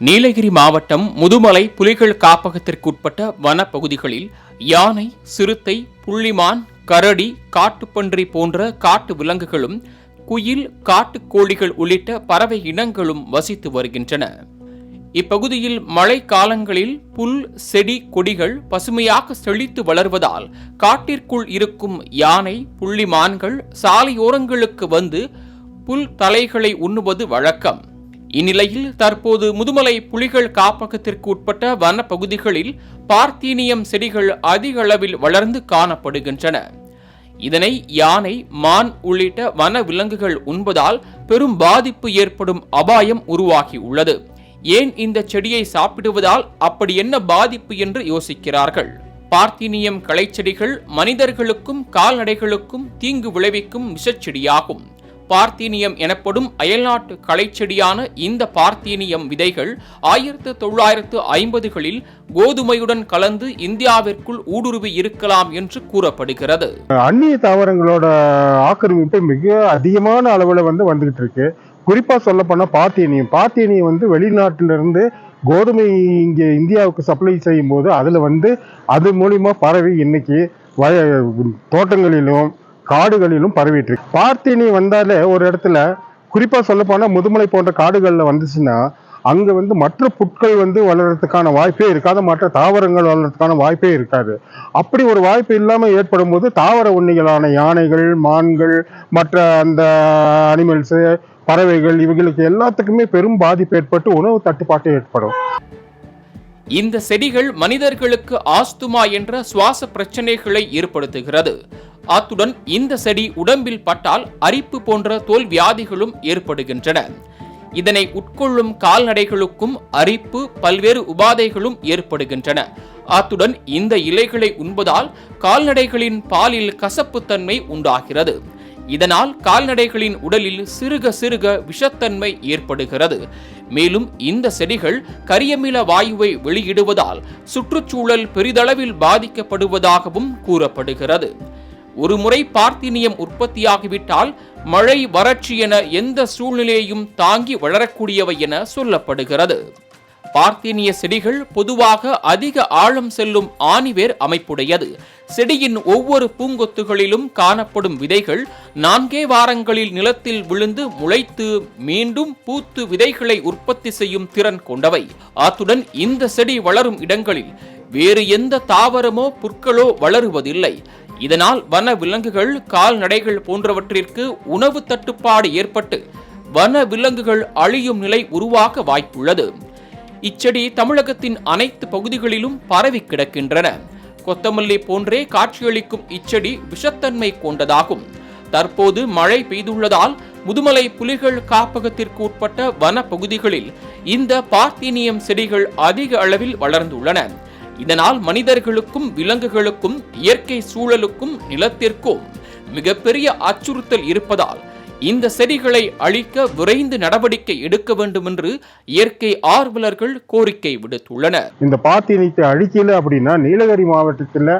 நீலகிரி மாவட்டம் முதுமலை புலிகள் காப்பகத்திற்குட்பட்ட வனப்பகுதிகளில் யானை சிறுத்தை புள்ளிமான் கரடி காட்டுப்பன்றி போன்ற காட்டு விலங்குகளும் குயில் காட்டுக்கோழிகள் உள்ளிட்ட பறவை இனங்களும் வசித்து வருகின்றன. இப்பகுதியில் மழை காலங்களில் புல் செடி கொடிகள் பசுமையாக செழித்து வளர்வதால் காட்டிற்குள் இருக்கும் யானை புள்ளிமான்கள் சாலையோரங்களுக்கு வந்து புல் தலைகளை உண்ணுவது வழக்கம். இந்நிலையில் தற்போது முதுமலை புலிகள் காப்பகத்திற்கு உட்பட்ட வனப்பகுதிகளில் பார்த்தீனியம் செடிகள் அதிக அளவில் வளர்ந்து காணப்படுகின்றன. இதனை யானை மான் உள்ளிட்ட வன விலங்குகள் உண்பதால் பெரும் பாதிப்பு ஏற்படும் அபாயம் உருவாகியுள்ளது. ஏன் இந்த செடியை சாப்பிடுவதால் அப்படி என்ன பாதிப்பு என்று யோசிக்கிறார்கள். பார்த்தீனியம் களைச்செடிகள் மனிதர்களுக்கும் கால்நடைகளுக்கும் தீங்கு விளைவிக்கும் விஷச்செடியாகும் பார்த்தீனியம் எனப்படும் அயல்நாட்டு களைச்செடியான இந்த பார்த்தீனியம் விதைகள் ஆயிரத்து தொள்ளாயிரத்து ஐம்பதுகளில் கோதுமையுடன் கலந்து இந்தியாவிற்குள் ஊடுருவி இருக்கலாம் என்று கூறப்படுகிறது. அந்நிய தாவரங்களோட ஆக்கிரமிப்பு மிக அதிகமான அளவில் வந்து வந்துகிட்டு இருக்கு. குறிப்பாக சொல்ல போனால் பார்த்தீனியம். பார்த்தீனியம் வந்து வெளிநாட்டிலிருந்து கோதுமை இங்கே இந்தியாவுக்கு சப்ளை செய்யும் போது அதில் வந்து அது மூலிமா பரவி இன்னைக்கு வய தோட்டங்களிலும் காடுகளிலும் பரவிட்டு இருக்கு. பார்த்தீனி வந்தாலே ஒரு இடத்துல குறிப்பாக சொல்லப்போனால் முதுமலை போன்ற காடுகளில் வந்துச்சுன்னா அங்கே வந்து மற்ற புட்கள் வந்து வளர்கிறதுக்கான வாய்ப்பே இருக்காது மற்ற தாவரங்கள் வளர்கிறதுக்கான வாய்ப்பே இருக்காது. அப்படி ஒரு வாய்ப்பு இல்லாமல் ஏற்படும் போது தாவர உண்ணிகளான யானைகள் மான்கள் மற்ற அந்த அனிமல்ஸு பறவைகள் இவைகளுக்கு எல்லாத்துக்குமே பெரும் பாதிப்பு ஏற்பட்டு உணவு தட்டுப்பாட்டு ஏற்படும். இந்த செடிகள் மனிதர்களுக்கு ஆஸ்துமா என்ற சுவாச பிரச்சனைகளை ஏற்படுத்துகிறது. அத்துடன் இந்த செடி உடம்பில் பட்டால் அரிப்பு போன்ற தோல் வியாதிகளும் ஏற்படுகின்றன. இதனை உட்கொள்ளும் கால்நடைகளுக்கும் அரிப்பு பல்வேறு உபாதைகளும் ஏற்படுகின்றன. அத்துடன் இந்த இலைகளை உண்பதால் கால்நடைகளின் பாலில் கசப்புத்தன்மை உண்டாகிறது. இதனால் கால்நடைகளின் உடலில் சிறுக சிறுக விஷத்தன்மை ஏற்படுகிறது. மேலும் இந்த செடிகள் கரியமில வாயுவை வெளியிடுவதால் சுற்றுச்சூழல் பெரிதளவில் பாதிக்கப்படுவதாகவும் கூறப்படுகிறது. ஒருமுறை பார்த்தீனியம் உற்பத்தியாகிவிட்டால் மழை வறட்சி என எந்த சூழ்நிலையையும் தாங்கி வளரக்கூடியவை என சொல்லப்படுகிறது. பார்த்தீனிய செடிகள் பொதுவாக அதிக ஆழம் செல்லும் ஆணிவேர் அமைப்புடையது. செடியின் ஒவ்வொரு பூங்கொத்துகளிலும் காணப்படும் விதைகள் நான்கே வாரங்களில் நிலத்தில் விழுந்து முளைத்து மீண்டும் பூத்து விதைகளை உற்பத்தி செய்யும் திறன் கொண்டவை. அத்துடன் இந்த செடி வளரும் இடங்களில் வேறு எந்த தாவரமோ புற்களோ வளருவதில்லை. இதனால் வன விலங்குகள் கால்நடைகள் போன்றவற்றிற்கு உணவு தட்டுப்பாடு ஏற்பட்டு வன விலங்குகள் அழியும் நிலை உருவாக வாய்ப்புள்ளது. இச்செடி தமிழகத்தின் அனைத்து பகுதிகளிலும் பரவி கிடக்கின்றன. கொத்தமல்லி போன்றே காட்சியளிக்கும் இச்செடி விஷத்தன்மை கொண்டதாகும். தற்போது மழை பெய்துள்ளதால் முதுமலை புலிகள் காப்பகத்திற்கு உட்பட்ட வன பகுதிகளில் இந்த பார்த்தீனியம் செடிகள் அதிக அளவில் வளர்ந்துள்ளன. இதனால் மனிதர்களுக்கும் விலங்குகளுக்கும் இயற்கை சூழலுக்கும் நிலத்திற்கும் மிகப்பெரிய அச்சுறுத்தல் இருப்பதால் இந்த செடிகளை அழிக்க விரைந்து நடவடிக்கை எடுக்க வேண்டும் என்று இயற்கை ஆர்வலர்கள் கோரிக்கை விடுத்துள்ளனர். இந்த பாத்தினத்தை அழிக்கல அப்படின்னா நீலகிரி மாவட்டத்தில்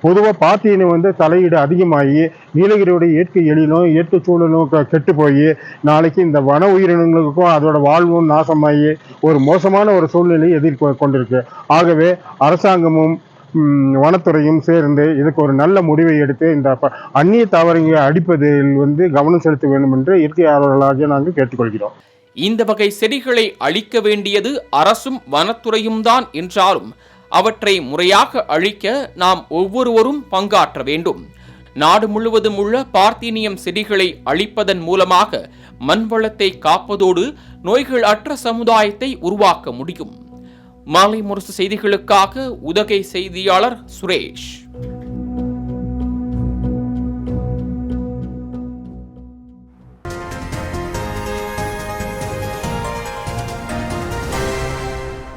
பொதுவாக பாத்தீனி வந்து தலையீடு அதிகமாகி நீலகிரியோட இயற்கை எழிலும் இயற்கை சூழலும் கெட்டு போய் நாளைக்கு இந்த வன உயிரினங்களுக்கும் அதோட வாழ்வும் நாசமாகி ஒரு மோசமான ஒரு சூழ்நிலையை எதிர்கொ கொண்டிருக்கு. ஆகவே அரசாங்கமும் வனத்துறையும் சேர்ந்து இதுக்கு ஒரு நல்ல முடிவை எடுத்து இந்த ப- அந்நிய தாவரங்களை அடிப்பதில் வந்து கவனம் செலுத்த வேண்டும் என்று இயற்கையாளர்களாக நாங்கள் கேட்டுக்கொள்கிறோம். இந்த வகை செடிகளை அழிக்க வேண்டியது அரசும் வனத்துறையும் தான் என்றாலும் அவற்றை முறையாக அழிக்க நாம் ஒவ்வொருவரும் பங்காற்ற வேண்டும். நாடு முழுவதும் உள்ள பார்த்தீனியம் செடிகளை அழிப்பதன் மூலமாக மண்வளத்தை காப்பதோடு நோய்கள் அற்ற சமுதாயத்தை உருவாக்க முடியும். மாலை முரசு செய்திகளுக்காக உதகை செய்தியாளர் சுரேஷ்.